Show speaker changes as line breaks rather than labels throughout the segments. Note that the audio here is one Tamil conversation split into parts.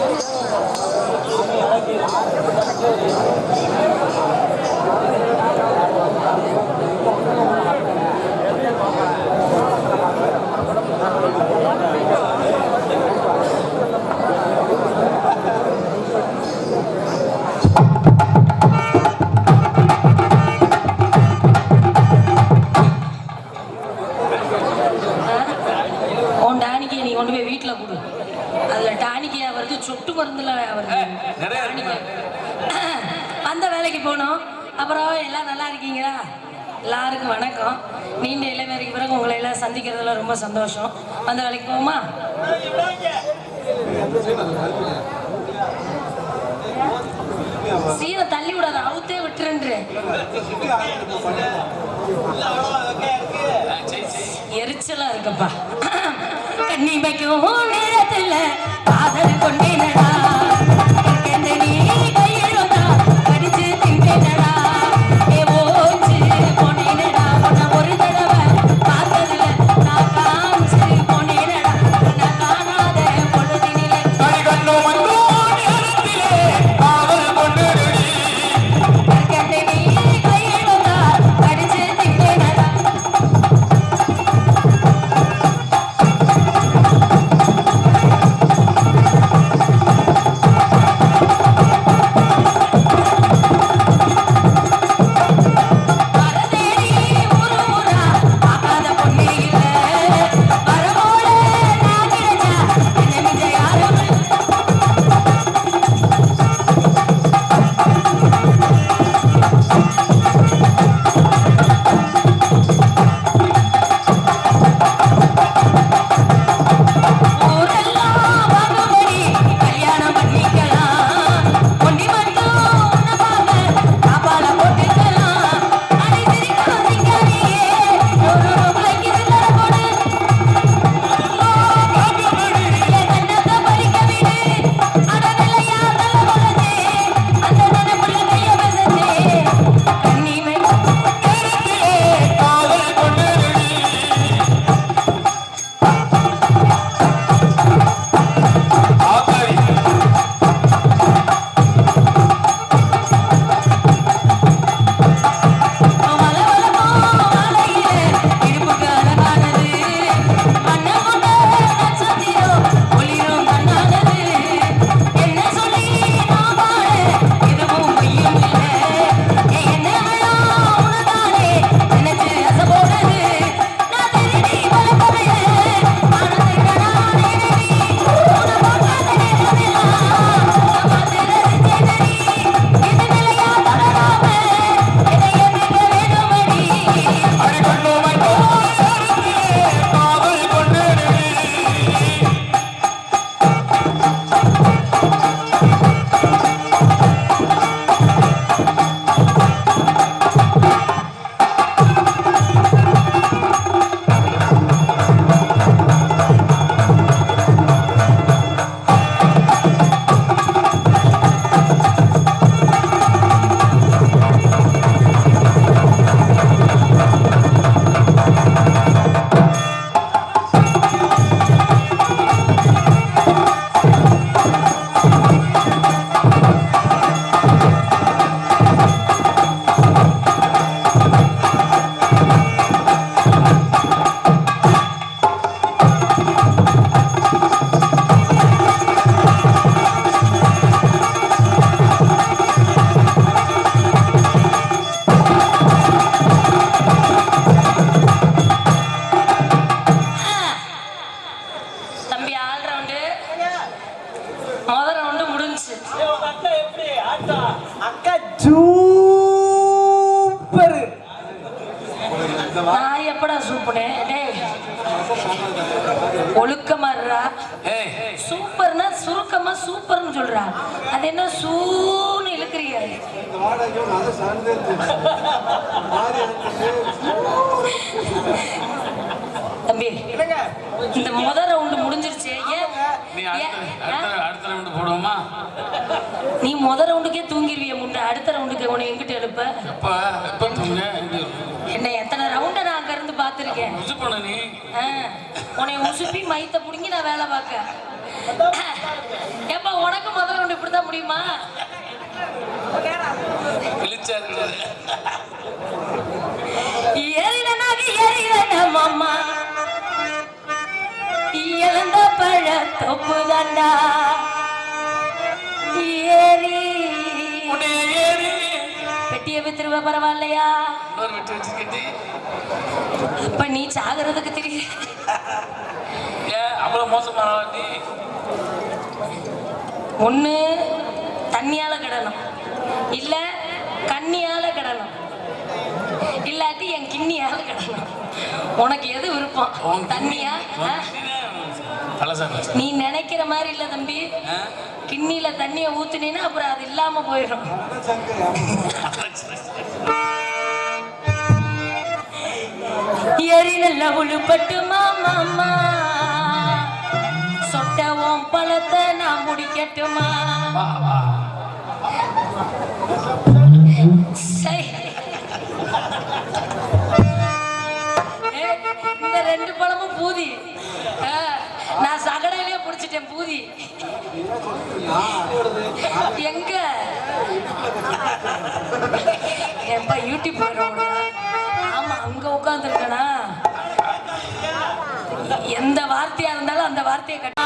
Thank you. நீ கொண்டு போய் வீட்டில் போடு அதில் டானிக்கையாக வருது சொட்டு மருந்துல வருது அந்த வேலைக்கு போனோம். அப்புறம் எல்லாம் நல்லா இருக்கீங்களா? எல்லாருக்கும் வணக்கம். நீண்ட இளமைக்கு பிறகு உங்களை எல்லாம் சந்திக்கிறதுல ரொம்ப சந்தோஷம். அந்த வேலைக்கு போகுமா சீரை தள்ளி விடாத அவுத்தே விட்டுருன்று எரிச்சலா இருக்கப்பா. கண்ணி வைக்கும் நேரத்தில் காதல் கொண்டேனடா. சொல்றா அது என்ன சூன்னு இழுக்கிறீங்க? தம்பி இந்த முத ரவுண்டு முடிஞ்சிருச்சு?
அடுத்த ரவுண்டு போடுவோமா?
நீ முத ரவுண்டுக்கே தூங்கிருவிய முட்டை அடுத்த ரவுண்டுக்கு உன்னை எங்கிட்ட எழுப்ப? என்ன எத்தனை ரவுண்டை நான் அங்க இருந்து உன்னை உசுப்பி மைத்த புடுங்கி நான் வேலை பார்க்க. ஏப்பா உனக்கு முதல் ரவுண்டு இப்படிதான் முடியுமா?
விழிச்சா
ஏறின மாமா இழந்த பழ தொப்பு தண்டா ஏறி. பெட்டியை வித்துருவ பரவாயில்லையா? அப்ப நீ சாகிறதுக்கு தெரிய
ஏன் அவ்வளவு மோசமான
ஒண்ணு தண்ணியால கிடணும். இல்ல கடணும். இல்லாட்டி என் கிண்ணியால கடணும். உனக்கு எது விருப்பம்? தண்ணியா? நீ நினைக்கிற மாதிரி இல்ல தம்பி. கிண்ணில தண்ணிய ஊத்துனீன்னா அப்புறம் அது இல்லாம போயிடும். எரி நல்ல உழுப்பட்டு மாமா? உன் பழத்தை நான் முடிக்கட்டுமா? ஏ, இந்த ரெண்டு பழமும் பூதி. நான் சகடையிலே பிடிச்சிட்டேன் பூதி. எங்க? எப்ப யூடியூப் போயிடும் ஆமா அங்க உட்காந்துருக்கனா எந்த வார்த்தையா இருந்தாலும் அந்த வார்த்தையை கட்ட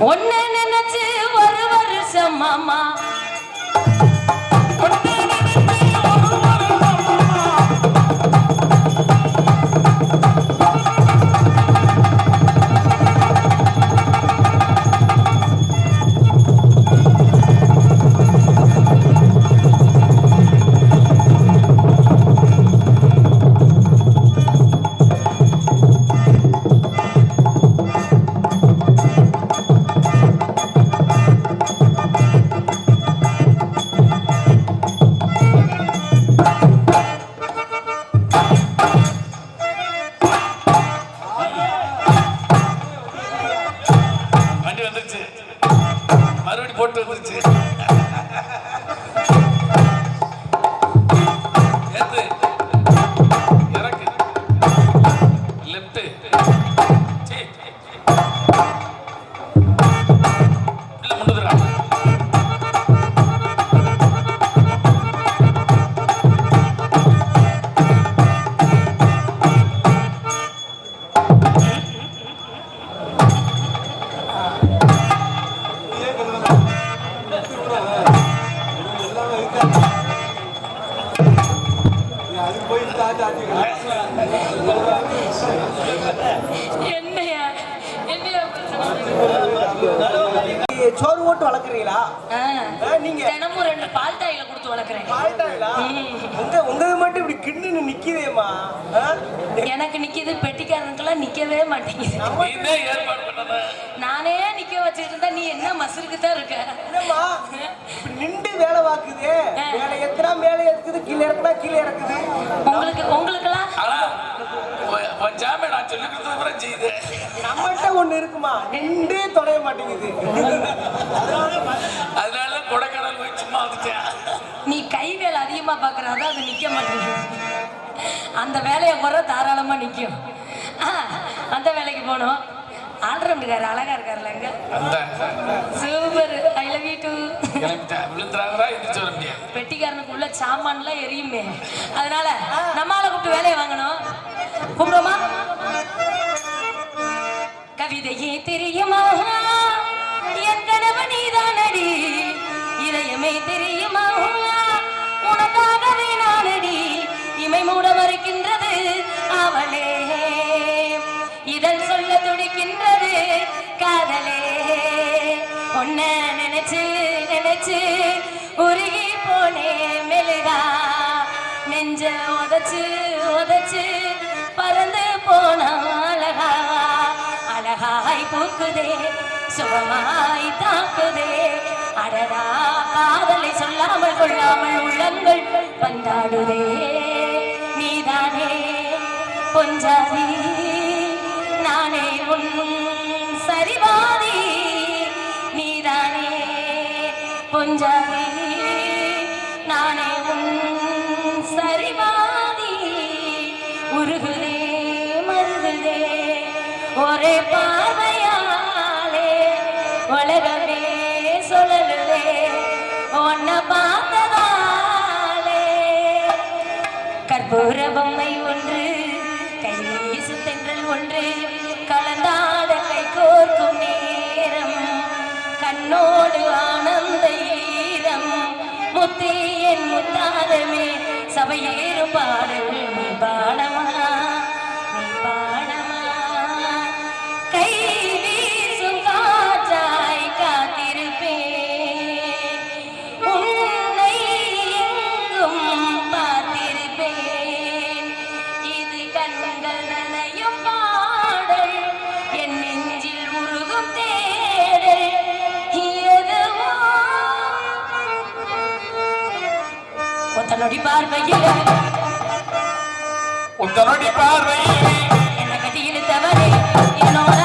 ஒன்னு நினைச்சு ஒரு வருஷம் மாமா.
சோறு போட்டு வளர்க்குறீங்களா?
நீங்க தினமும் ரெண்டு பால் டாயில கொடுத்து வளர்க்குறேன்.
பாயிட்டாங்களா உங்க உங்கது மட்டும் இப்படி கிண்ணுன்னு நிக்குதேம்மா. ஆ?
எனக்கு நிக்குது பெட்டிக்காரனுக்கெல்லாம் நிக்கவே மாட்டேங்குது. நானே நிக்க வச்சுட்டு இருந்தா நீ என்ன மசருக்கு தான் இருக்க?
நின்று வேலை பார்க்குதே. மேலே இருக்குது கீழே இறக்குனா கீழே இறக்குது.
உங்களுக்கு
ஜாமீன் நான் சொல்லி கொடுத்தது பிறகு செய்யுது
நம்மகிட்ட ஒண்ணு இருக்குமா? நின்று தொடைய மாட்டேங்குது.
அதனால கொடைக்கானல் போய் சும்மா வந்துட்டேன்.
நீ கை வேலை அதிகமா பாக்குறாதான் அது நிக்க மாட்டேங்குது. அந்த வேலையை குறை தாராளமா நிக்கும். அந்த வேலைக்கு போனோம் ஆண்டர் இருக்காரு அழகா இருக்காருல்லங்க super I love you too
விழுந்துறாங்களா
பெட்டிக்காரனுக்கு உள்ள சாமான்லாம் எரியுமே. அதனால நம்மால கூப்பிட்டு வேலையை வாங்கணும். கூப்பிடுமா கவிதையே தெரியுமா? என் கனவு நீதானடி. இதயமே தெரியுமா? உனக்காகவே நானடி. இமை மூட மறுக்கின்றது அவளே. இதன் சொல்ல துடிக்கின்ற காதலே. உன்ன நினைச்சு நினைச்சு உருகி போனே மெழுகா நெஞ்ச உதச்சு உதச்சு பறந்து போன அழகா. அழகாய் பூக்குதே சுகமாய் தாக்குதே. அடடா காதலை சொல்லாமல் கொள்ளாமல் உள்ளங்கள் பந்தாடுதே. நீதானே பொஞ்சாதே பொன்னும் சரிவாதி நீதானே நானே உன் சரிவாதி உருகுதே மருகுதே ஒரே பார்வையாலே உலகமே சொல்லலுதே ஒன்ன பார்த்ததாலே. கற்பூர பொம்மை ஒன்று கையில் சுத்தென்றல் ஒன்று சபையிலே பாடல் நொடி பார்வையில்
உந்த நொடி பார்வையில்
என்ன கட்டி இழுத்தவரே என்னோட